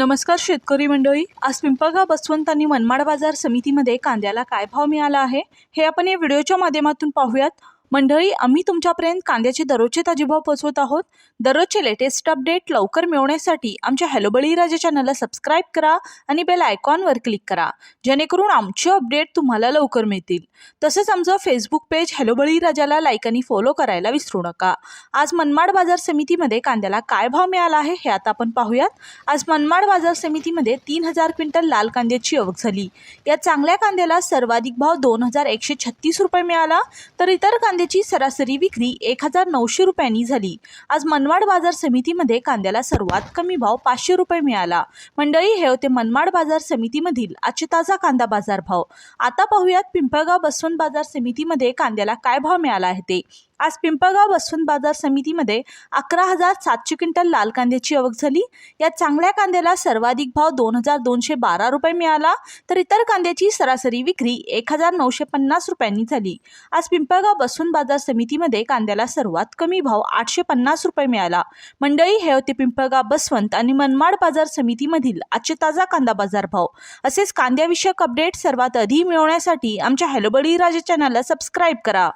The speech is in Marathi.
नमस्कार शेतकरी मंडळी. आज पिंपळगाव बसवंत आणि मनमाड बाजार समितीमध्ये कांद्याला काय भाव मिळाला आहे हे आपण या व्हिडिओच्या माध्यमातून पाहूयात. मंडळी आम्ही तुमच्यापर्यंत कांद्याचे दररोजचे ताजेभाव पोहोचवत आहोत. दररोजचे लेटेस्ट अपडेट लवकर मिळवण्यासाठी आमच्या हॅलो बळीराजा चॅनलला सबस्क्राईब करा आणि बेल आयकॉनवर क्लिक करा. जेणेकरून आमचे अपडेट तुम्हाला लवकर मिळतील. तसंच आमचं फेसबुक पेज हॅलो बळीराजाला लाईक आणि फॉलो करायला विसरू नका. आज मनमाड बाजार समितीमध्ये कांद्याला काय भाव मिळाला आहे हे आता आपण पाहूयात. आज मनमाड बाजार समितीमध्ये तीन हजार क्विंटल लाल कांद्याची आवक झाली. या चांगल्या कांद्याला सर्वाधिक भाव दोन हजार एकशे छत्तीस रुपये मिळाला. तर इतर कांद्याची सरासरी विक्री एक हजार नऊशे रुपयांनी झाली. आज मनमाड बाजार समितीमध्ये कांद्याला सर्वात कमी भाव पाचशे रुपये मिळाला. मंडळी हे होते मनमाड बाजार समितीमधील आजचे ताजा कांदा बाजार भाव आता पाहूयात पिंपळगाव बसवंत बाजार समितीमध्ये कांद्याला काय भाव मिळाला आहे ते. आज पिंपळगाव बसवंत बाजार समितीमध्ये अकरा हजार सातशे क्विंटल लाल कांद्याची आवक झाली. या चांगल्या कांद्याला सर्वाधिक भाव दोन हजार दोनशे बारा रुपये मिळाला तर इतर कांद्याची सरासरी विक्री एक हजार नऊशे पन्नास रुपयांनी झाली. आज पिंपळगाव बसवंत बाजार समितीमध्ये कांद्याला सर्वात कमी भाव आठशे पन्नास रुपये मिळाला. मंडळी हे होते पिंपळगाव बसवंत आणि मनमाड बाजार समितीमधील आजचे ताजा कांदा बाजार भाव. असेच कांद्याविषयक अपडेट सर्वात आधी मिळवण्यासाठी आमच्या हॅलोबडी राजा चॅनलला सबस्क्राईब करा.